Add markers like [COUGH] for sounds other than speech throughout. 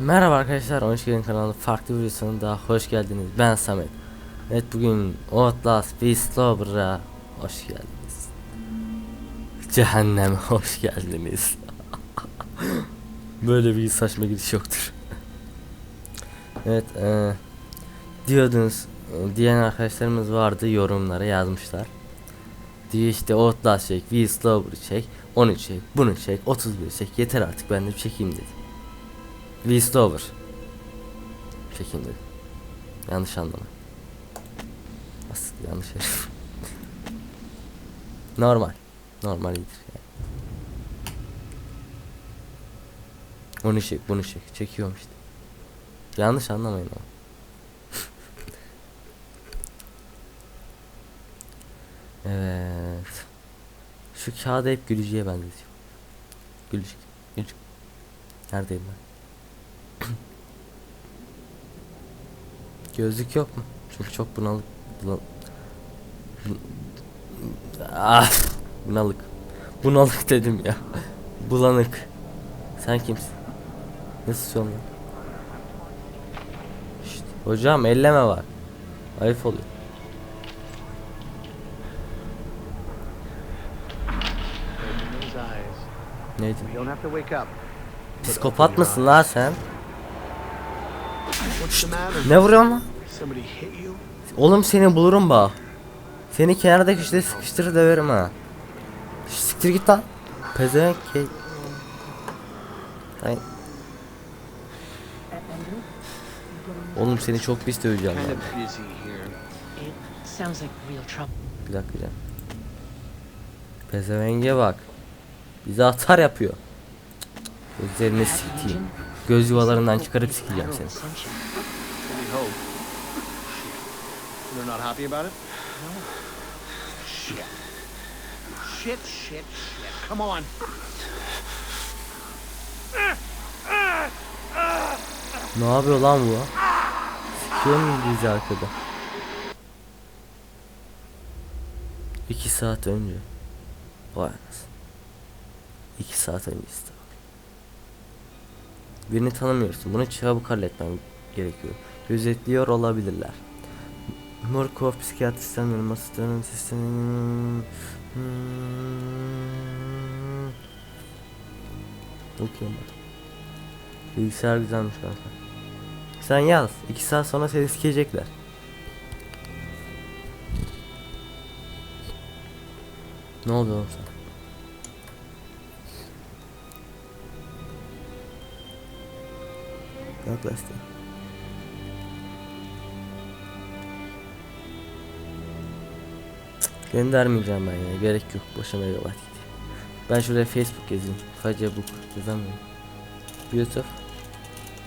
Merhaba arkadaşlar, hoş geldin kanalına farklı videosuna daha hoş geldiniz. Ben Samet. Evet bugün Outlast Beastlover'a hoş geldiniz. Cehenneme hoş geldiniz. [LAUGHS] Böyle bir saçma giriş yoktur. evet, e, diyordunuz e, diyen arkadaşlarımız vardı yorumlara yazmışlar. Diyor işte Outlast çek, Beastlover çek, onu çek, bunu çek, 31 çek, yeter artık ben de çekeyim dedim. Westover. Çekin dedim. Yanlış anlama. Nasıl yanlış herif. [LAUGHS] Normal. Normal iyidir yani. Onu çek, bunu çek. Çekiyorum işte. Yanlış anlamayın ama. [LAUGHS] evet. Şu kağıdı hep gülücüye benzetiyorum. Gülücük. Gülücük. Neredeyim ben? Gözlük yok mu? Çünkü çok bunalık. Bulan... Ah, bunalık. Bunalık dedim ya. Bulanık. Sen kimsin? Ne susuyorsun lan? Hocam elleme var. Ayıp oluyor. Neydi? Psikopat mısın lan sen? What's the matter? Ne vuruyorsun lan? Somebody hit you? Oğlum seni bulurum bak. Seni kenarda köşede sıkıştırır döverim ha. Siktir git lan. Pezevenk ke... Ay. Oğlum seni çok pis döveceğim Kind lan. of busy here. It sounds like real trouble. Bir dakika canım. Pezevenge bak. Bize atar yapıyor. Gözlerini sikeyim. Göz yuvalarından çıkarıp sikeceğim seni. Shit. Shit, shit. Come on. Ne yapıyor lan bu? Sikiyor mu bizi arkada? İki saat önce. Vay anasını. İki saat önce işte. Birini tanımıyorsun. Bunu çabuk halletmem gerekiyor. Gözetliyor olabilirler. Murkov psikiyatristen olmasının sisteminin hmm. Okuyorum bak. Bilgisayar güzelmiş kanka. Sen yaz. iki saat sonra seni sikecekler. Ne oldu oğlum sen? Yaklaştı. Göndermeyeceğim ben ya. Gerek yok. Boşuna yola gideyim. Ben şuraya Facebook gezeyim. Facebook yazamıyorum. Yusuf.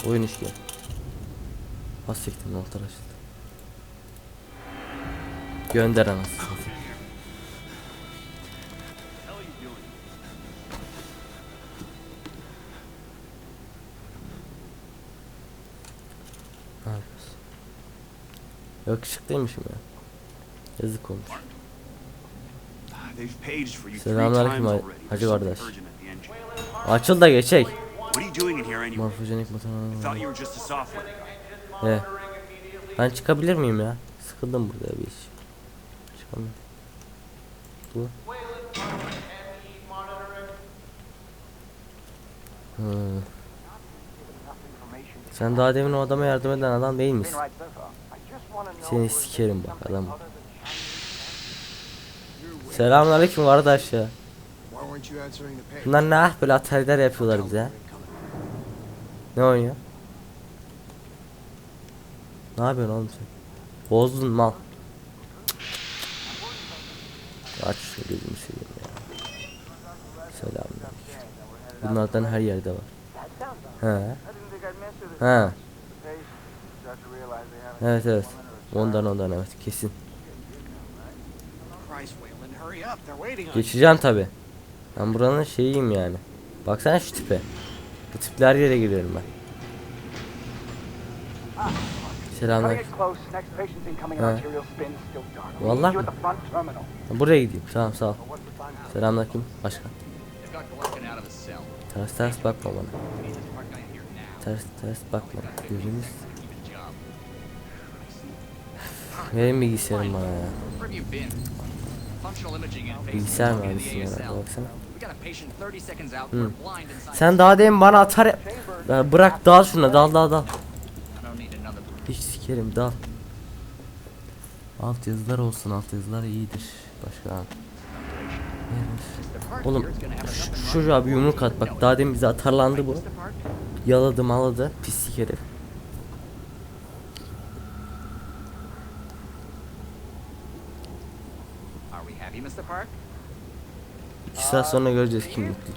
Oyun işliyor. Az siktim notlar açıldı. Gönder anasını Yakışıklıymışım ya. Yazık olmuş. Three Selamünaleyküm hacı kardeş. Açıl da geçek. Morfojenik motor. He. Ben çıkabilir miyim ya? Sıkıldım burada bir iş. Çıkamıyorum. Bu. Hmm. Sen daha demin o adama yardım eden adam değil misin? Seni sikerim bak adam. Selamünaleyküm kardeş ya. Bunlar ne ah böyle atariler yapıyorlar bize. Ne oynuyor? Ne yapıyorsun oğlum sen? Bozdun mal. Aç şunu gözümü seveyim ya. Selamünaleyküm. Bunlardan her yerde var. He. He. Evet evet. Ondan ondan evet kesin. Geçeceğim tabi. Ben buranın şeyiyim yani. Baksana şu tipe. Bu tipler yere giriyorum ben. Selamünaleyküm. Ha. Vallahi mi? Buraya gideyim. Tamam sağ ol. Selamünaleyküm. Başkan. Ters ters bakma bana. ters ters bakma. Gözümüz. Verin bilgisayarım bana ya. Bilgisayar mühendisiyim herhalde baksana. We got a patient 30 seconds out. Hmm. Sen daha demin bana atar ya- bırak dal şuna dal dal dal. Hiç sikerim dal. Alt yazılar olsun alt yazılar iyidir. Başka Oğlum şu bir yumruk at bak daha demin bize atarlandı bu. Yaladı maladı pislik herif. Are we happy, Mr. Park? İki saat sonra göreceğiz kim mutlu.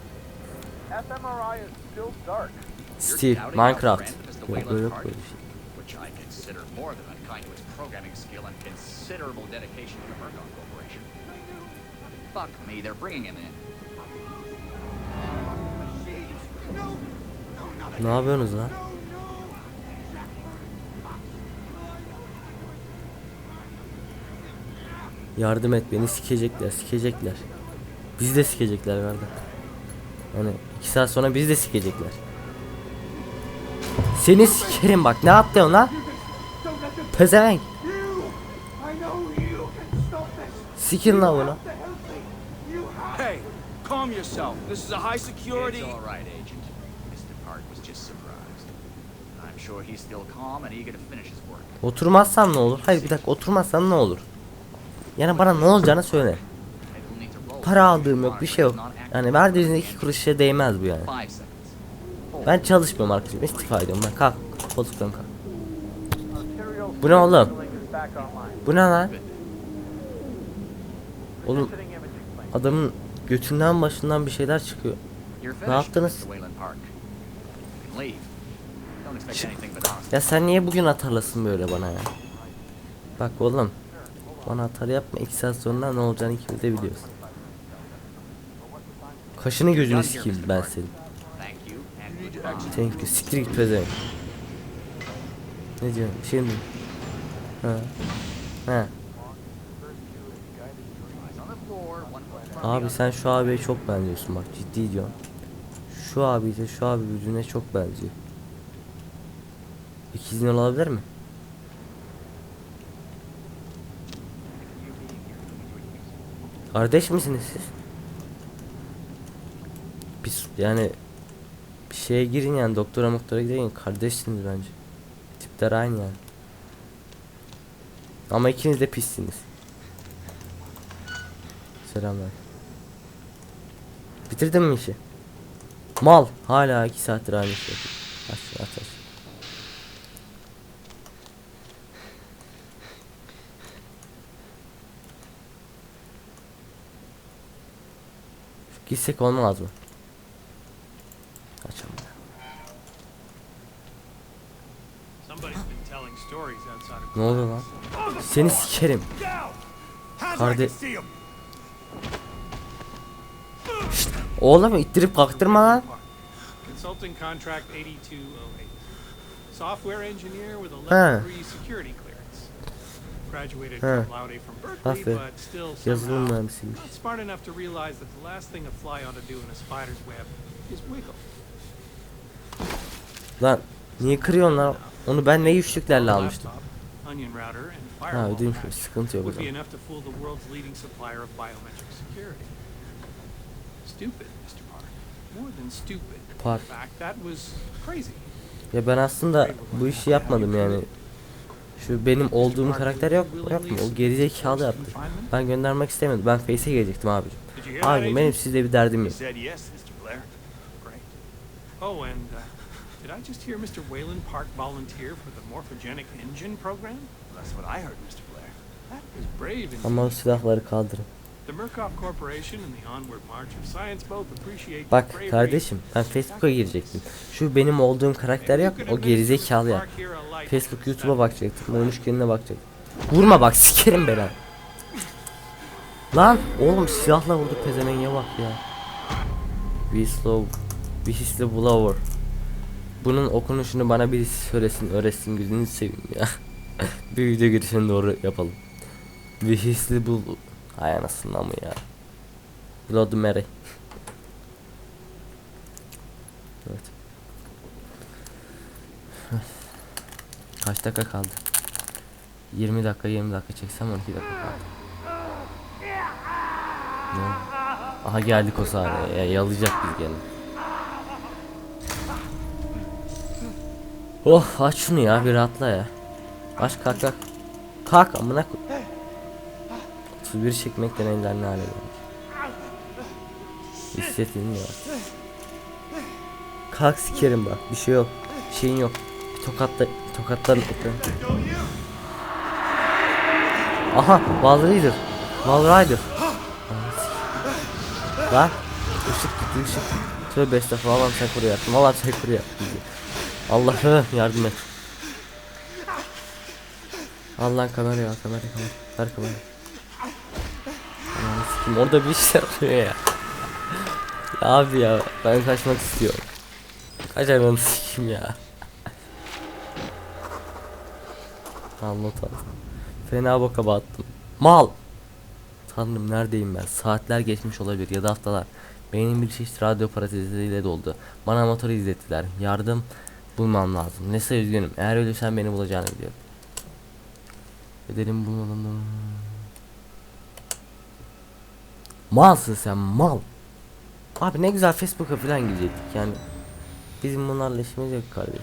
Steve Minecraft. Yok böyle yok böyle bir şey. Which I consider more than unkind to his programming skill and considerable dedication to the Murkoff Corporation. Fuck me, they're bringing him in. Ne yapıyorsunuz lan? Yardım et beni sikecekler sikecekler. Bizi de sikecekler kardeş. Yani iki saat sonra bizi de sikecekler. Seni sikerim bak ne atlıyorsun lan? Pezevenk. Sikin lan bunu. Hey, calm yourself. This is a high security. It's all right, Agent. Mr. Park was just surprised. I'm sure he's still calm and eager to finish his work. Oturmazsan ne olur? Hayır bir dakika oturmazsan ne olur? Yani bana ne olacağını söyle. Para aldığım yok bir şey yok. Yani verdiğiniz iki kuruşa değmez bu yani. Ben çalışmıyorum arkadaşım istifa ediyorum ben kalk koltuktan kalk. Bu ne oğlum? Bu ne lan? Oğlum adamın götünden başından bir şeyler çıkıyor. Ne yaptınız? Ya sen niye bugün atarlasın böyle bana ya? Bak oğlum. Bana atar yapma iki saat sonra ne olacağını ikimiz de biliyoruz. Kaşını gözünü sikeyim ben senin. Thank you. Siktir git pezevenk. Ne diyorsun? Bir şey mi? Ha. Ha. Abi sen şu abiye çok benziyorsun bak ciddi diyorum. Şu abi de şu abi birbirine çok benziyor. İkizin olabilir mi? Kardeş misiniz siz? Biz yani bir şeye girin yani doktora doktora girin kardeşsiniz bence. Tipler aynı yani. Ama ikiniz de pissiniz. Selamlar. Bitirdin mi işi? Mal. Hala iki saattir aynı şey. Aç aç aç. Gitsek olmaz mı? Açalım. Somebody's been telling stories outside of Ne oluyor lan? Seni sikerim. Karde Oğlum ittirip kalktırma lan. Consulting contract 8208. Software engineer with a Huh. level 3 security clearance. Graduated Huh. from Laude from Berkeley, Aferin. but still Yazılım somehow mühendisiymiş. not smart enough to realize that the last thing a fly ought to do in a spider's web is wiggle. Lan niye kırıyorsun lan? Onu ben ne güçlüklerle almıştım. laptop, onion router, and Ha firewall patch sıkıntı yok would be zaman. enough to fool the world's leading supplier of biometric security. Stupid, Mr. Park. More than stupid. Park. In fact, that was crazy. Ya ben aslında bu işi yapmadım yani. Şu benim olduğum karakter yok, yok mu? O gerizekalı yaptı. Ben göndermek istemedim. Ben Face'e gelecektim abicim. Abi benim sizle bir derdim yok. Oh, and uh, did I just hear Mr. Wayland Park volunteer for the morphogenic engine program? That's what I heard, Mr. Blair. That was brave Ama silahları kaldırın. The Murkoff Corporation and the Onward March of Science both appreciate your Bak kardeşim ben Facebook'a girecektim. Şu benim olduğum karakter mu? O gerizekalı ya. Facebook YouTube'a bakacaktım. Olmuş kendine bakacaktım. Vurma bak sikerim beni. Lan oğlum silahla vurdu pezemenge bak ya. Whistle Whistleblower. Bunun okunuşunu bana birisi söylesin, öğretsin gözünü seveyim ya. [LAUGHS] bir video girişini doğru yapalım. Whistleblower. Hay anasını mı ya. Blood Mary. evet. Kaç dakika kaldı? 20 dakika 20 dakika çeksem 12 dakika kaldı. Aha geldik o sahneye. Ya, yalayacak biz gene. Oh aç şunu ya bir rahatla ya. Aç kalk kalk. Kalk amına koy. 31 çekmekten eller ne hale gelmiş. Hissedilmiyor. Kalk sikerim bak bir şey yok. Bir şeyin yok. Bir tokatla tokatlar Aha Wall Rider. Wall. Lan ışık gitti ışık. Tövbe estağfurullah Allah'ım sen koru yattım. Allah'ım sen koru yattım. bizi. Allah'ım yardım et. Allah'ın kamerayı al kamera kamera. Ver kamerayı. Sikeyim orada bir işler [LAUGHS] oluyor ya. ya abi ya ben kaçmak istiyorum. Kaç ananı sikeyim ya. Al. Fena boka battım. Mal. Tanrım neredeyim ben? Saatler geçmiş olabilir ya da haftalar. Beynim bir çeşit radyo parazitiyle doldu. Bana motoru izlettiler. Yardım bulmam lazım. Neyse üzgünüm. Eğer ölürsen beni bulacağını biliyorum. Bedenim bulmadım. Malsın sen mal. Abi ne güzel Facebook'a falan gidecektik yani. Bizim bunlarla işimiz yok kardeşim.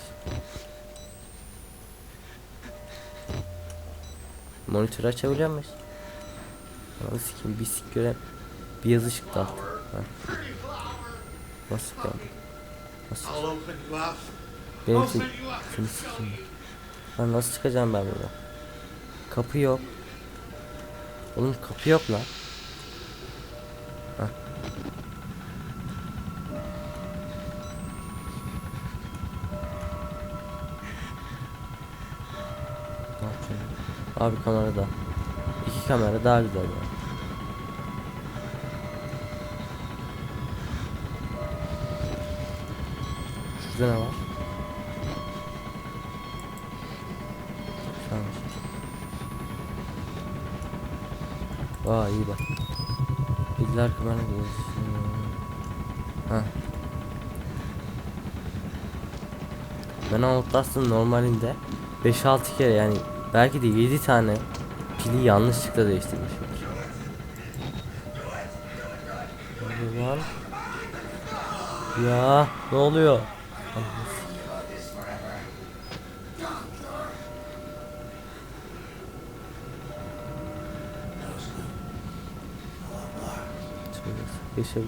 Monitörü açabiliyor muyuz? Ananı sikeyim bir sik gören bir yazı çıktı altta. Nasıl geldi? Nasıl? Benim için seni sikeyim. Lan nasıl çıkacağım ben buradan? Kapı yok. Oğlum kapı yok lan. Abi kamerada. İki kamera daha güzel ya. Şurada ne var? Aa iyi bak. Bilgiler kamera Ha. Ben Outlast'ın normalinde 5-6 kere yani belki de 7 tane pili yanlışlıkla değiştirmişimdir. Lan? Ya ne oluyor? Yeşiller.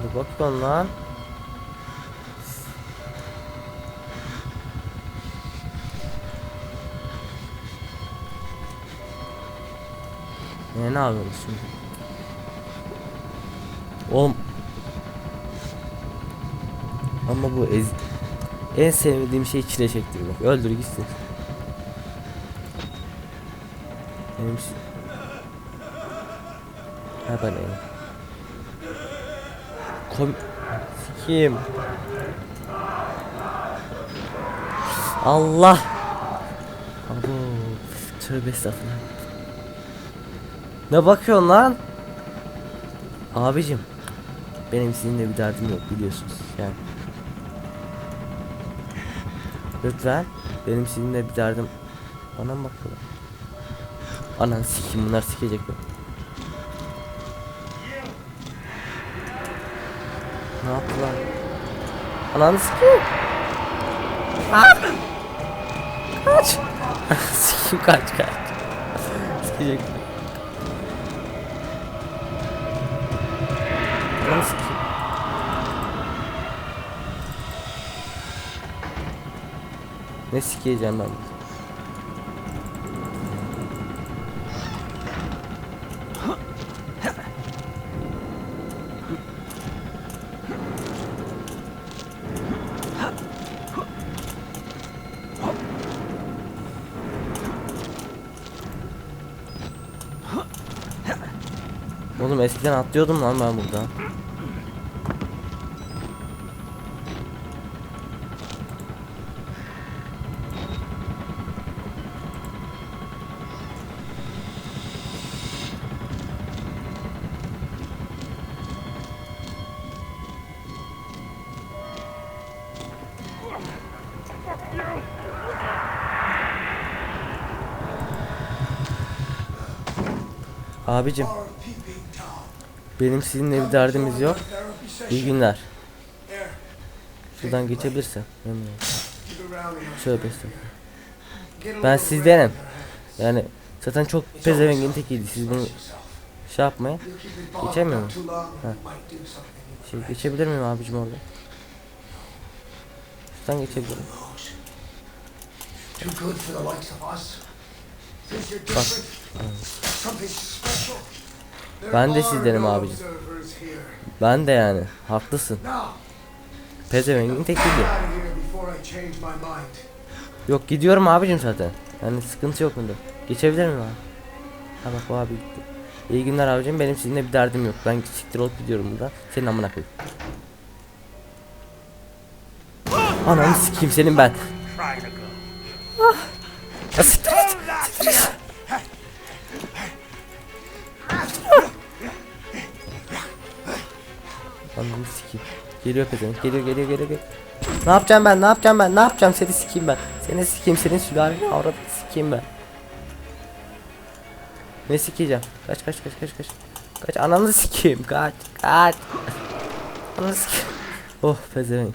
Ne bakıyorsun lan? Ne ne yapıyorsun? Oğlum. Ama bu ez en sevmediğim şey çile çektirmek. Öldür gitsin. Benim Ha ben elim. Kom Sikiyim. Allah. Abo. Tövbe estağfurullah. Ne bakıyorsun lan? Abicim. Benim sizinle bir derdim yok biliyorsunuz yani. Lütfen benim sizinle bir derdim. Bana mı bakıyorlar? Anan sikim bunlar sikecek beni. Ne yaptılar? Ananı sikeyim. Kaç. [LAUGHS] sikim kaç kaç. Sikecek beni. Ananı sikeyim. Ne sikeceğim ben bunu? Oğlum eskiden atlıyordum lan ben burada. Abicim benim sizinle bir derdimiz yok. İyi günler. Şuradan olurum. Şöyle estağfurullah. Ben sizdenim. Yani zaten çok pezevengin tekiydi. Siz bunu şey yapmaya. Geçemiyor mu? Ha. Şey, geçebilir miyim abicim orada? Şuradan geçebilirim. Bak. Ben de sizdenim abicim. Ben de yani. Haklısın. Pezevengin tekiydi. get out of here before I change my mind. Yok gidiyorum abicim zaten. Yani sıkıntı yok bunda. Geçebilir miyim abi? Ha bak bu abi gitti. İyi günler abicim. Benim sizinle bir derdim yok. Ben siktir olup gidiyorum burada. Senin amına koyayım. Ananı sikeyim senin ben. Ah. Siktir et, siktir et. Geliyor pezevenk. Geliyor geliyor geliyor geliyor. Ne yapacağım ben? Ne yapacağım ben? Ne yapacağım? Seni sikeyim ben. Seni sikeyim. Senin sülaleni avradını sikeyim ben. Ne sikeceğim? Kaç kaç kaç kaç kaç. Kaç ananı sikeyim. Kaç kaç. Ananı sikeyim. Oh pezevenk.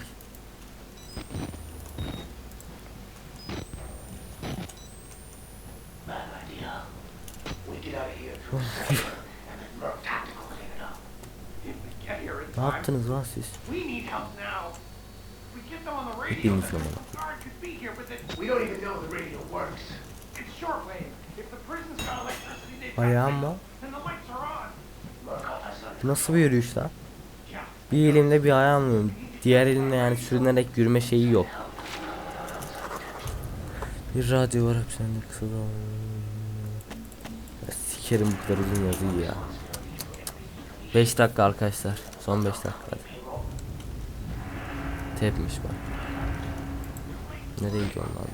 Ne yaptınız lan siz? We need help now. We get them on the radio. Hepiniz lan. Guard could be here, but the- we don't even know the radio works. It's If the prison's got electricity, they Ayağım mı? Bu nasıl bir yürüyüş lan? Bir elimde bir ayağım Diğer elimde yani sürünerek yürüme şeyi yok. Bir radyo var hapishanede kısa Sikerim bu kadar uzun yazıyı ya. 5 dakika arkadaşlar. Son 5 dakika. hadi. Tepmiş bak. Nereye gidiyorsun lan?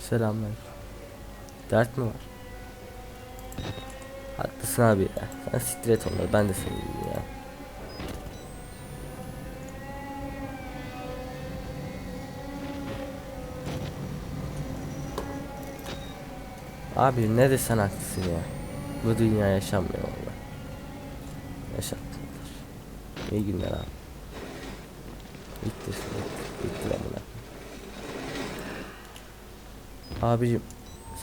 Selamlar. Dert mi var? Haklısın abi ya. Sen siktir et onları. Ben de seni ya. Abi ne desen haklısın ya. Bu dünya yaşanmıyor valla. Yaşattılar. İyi günler abi. Bitti. Bitti, bitti lan bunlar. Abicim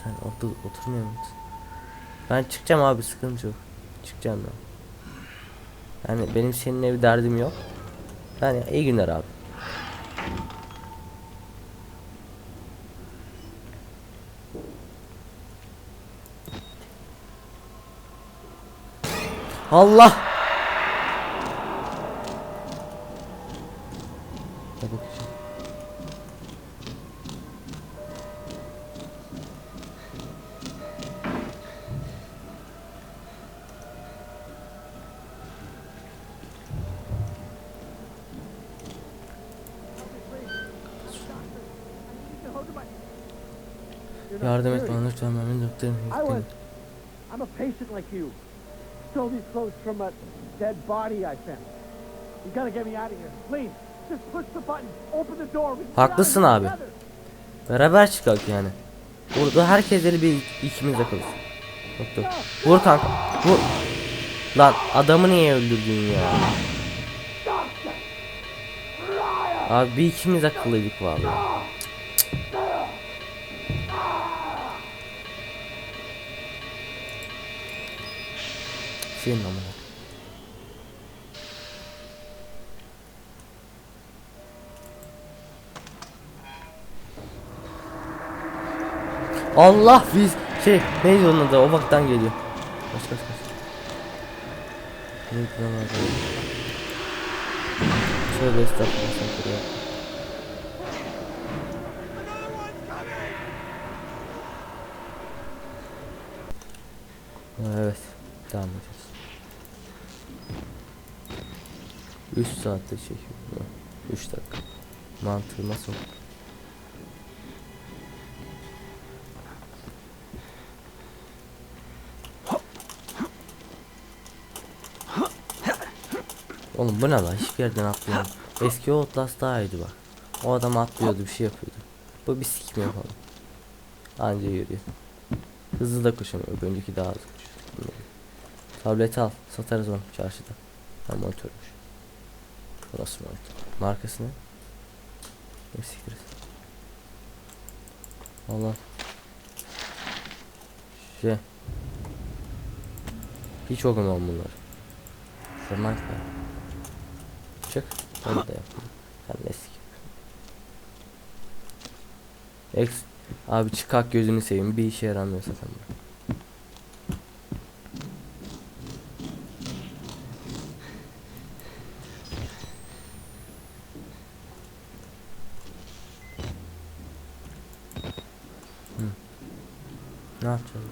sen orada oturmuyor musun? Ben çıkacağım abi sıkıntı yok. Çıkacağım ben. Yani benim seninle bir derdim yok. Yani iyi günler abi. Allah! From a dead body I found. You gotta get me out of here. Please, just push the button. Open the door. Haklısın abi. Beraber çıkalım yani. Burada herkes eli bir ikimiz de kalır. Doktor. Vur kanka. Vur. Lan adamı niye öldürdün ya? Abi bir ikimiz akıllıydık vallahi. Senin amına. Allah biz şey neydi onun adı o baktan geliyor. Kaç kaç kaç. Neydi lan adı? Şöyle estağfurullah sen buraya. Evet. Devam ediyoruz. 3 saatte çekiyor. 3 dakika. Mantığıma sok. Oğlum bu ne lan? Hiçbir yerden atlıyorum. Eski Outlast daha iyiydi bak. O adam atlıyordu bir şey yapıyordu. Bu bir sikim yapalım. Anca yürüyor. Hızlı da koşamıyor. Önceki daha hızlı koşuyor. Tableti al. Satarız onu çarşıda. Ha monitörmüş. Bu monitör? Markası ne? Ne sikiriz. Allah. Şey. Hiç okumam bunlar. Zaman kay. Çık. Onu da. Sen ne sikeyim. Ex. Abi çıkak gözünü seveyim. Bir işe yaramıyor zaten bu. Hı. Ne yapacağız?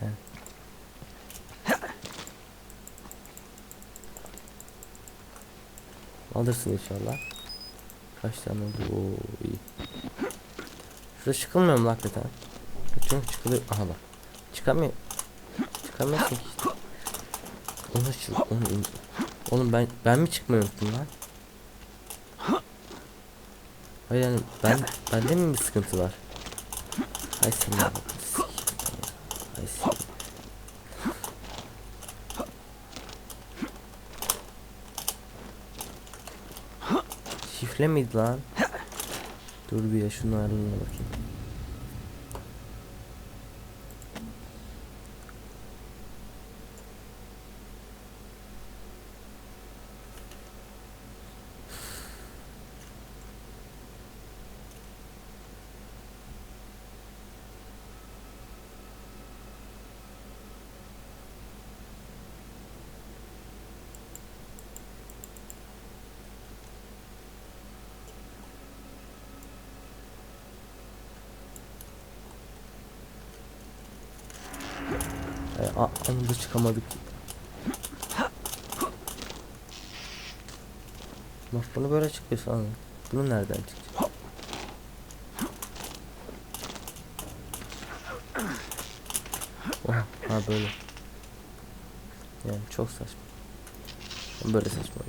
He. Alırsın inşallah. Kaç tane oldu? Oo iyi. Şurada çıkılmıyor mu hakikaten? Çünkü çıkılıyor. Aha bak. Çıkamıyor. Çıkamıyorsun ki işte. Onu çık. Onu Oğlum ben ben mi çıkmayı unuttum lan? Hayır yani ben bende mi bir sıkıntı var? Hay sen. Şifre miydi lan? [LAUGHS] Dur bir ya şunun ayarlarına bakayım. E, a, onu da çıkamadık. Bak bunu böyle çıkıyor sonra. Bunu nereden çıkacak? Oha, ha böyle. Yani çok saçma. Böyle saçma.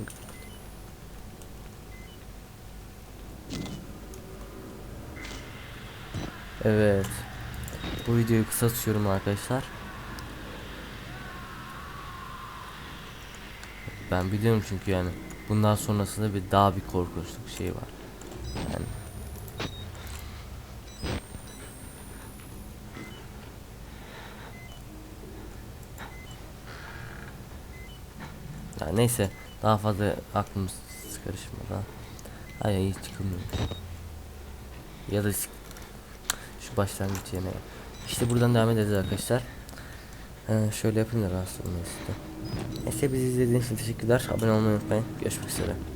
Evet. Bu videoyu kısa tutuyorum arkadaşlar. Ben biliyorum çünkü yani bundan sonrasında bir daha bir korkunçluk şey var. Yani Ya neyse daha fazla aklımız karışmadan. Hayır hiç çıkılmıyor. Ya da şu başlangıç yerine. İşte buradan devam edeceğiz arkadaşlar. Ee, şöyle yapayım da rahatsız olmayın size. Neyse bizi izlediğiniz için teşekkürler. Abone olmayı unutmayın. Görüşmek üzere.